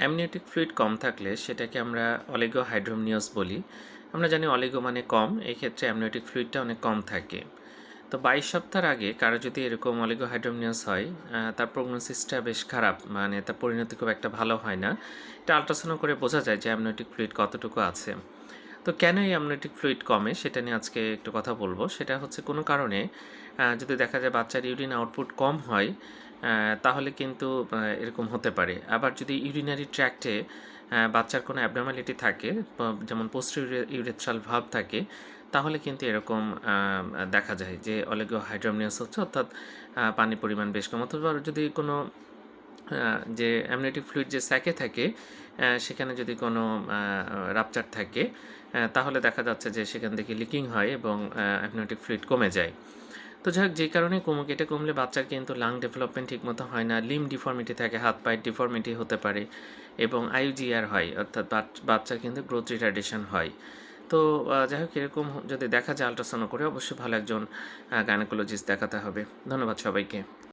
Amniotic fluid কম থাকলে সেটাকে আমরা অলিগো হাইড্রোমনিয়াস বলি। আমরা জানি অলিগো মানে কম, এই ক্ষেত্রে অ্যামনিওটিক ফ্লুইডটা অনেক কম থাকে। তো বাইশ সপ্তাহের আগে কারও যদি এরকম অলিগো হাইড্রোমনিয়াস হয় তার প্রগনোসিসটা বেশ খারাপ মানে তার পরিণতি খুব একটা ভালো হয় না। এটা আলট্রাসাউন্ড করে বোঝা যায় যে অ্যামনিওটিক ফ্লুইড কতটুকু আছে। তো কেন এই অ্যামনিওটিক ফ্লুইড কমে সেটা নিয়ে আজকে একটু কথা বলব। সেটা হচ্ছে কোনো কারণে যদি দেখা যায় বাচ্চার ইউরিন আউটপুট কম হয় তাহলে কিন্তু এরকম হতে পারে। আবার যদি ইউরিনারি ট্র্যাক্টে বাচ্চার কোনো অ্যাবনর্মালিটি থাকে যেমন পোস্ট ইউরেথ্রাল ভাব থাকে, তাহলে কিন্তু এরকম দেখা যায় যে অলিগো হাইড্রোমনিয়াস হচ্ছে, অর্থাৎ পানির পরিমাণ বেশ কম। অথবা যদি কোনো যে অ্যামনেটিক ফ্লুইড যে স্যাকে থাকে সেখানে যদি কোনো রাপচার থাকে তাহলে দেখা যাচ্ছে যে সেখান থেকে লিকিং হয় এবং অ্যামনেটিক ফ্লুইড কমে যায়। তো যাই হোক যে কারণে কোমো কেটে কমলে বাচ্চার কিন্তু লাং ডেভেলপমেন্ট ঠিকমতো হয় না লিম ডিফর্মিটি থাকে, হাত পায়ের ডিফর্মিটি হতে পারে এবং আইউজিআর হয়, অর্থাৎ বাচ্চা কিন্তু গ্রোথ রিটার্ডেশন হয়। তো যাই হোক, এরকম যদি দেখা যায় আলট্রাসাউন্ড করে, অবশ্যই ভালো একজন গাইনোকোলজিস্ট দেখাতে হবে। ধন্যবাদ সবাইকে।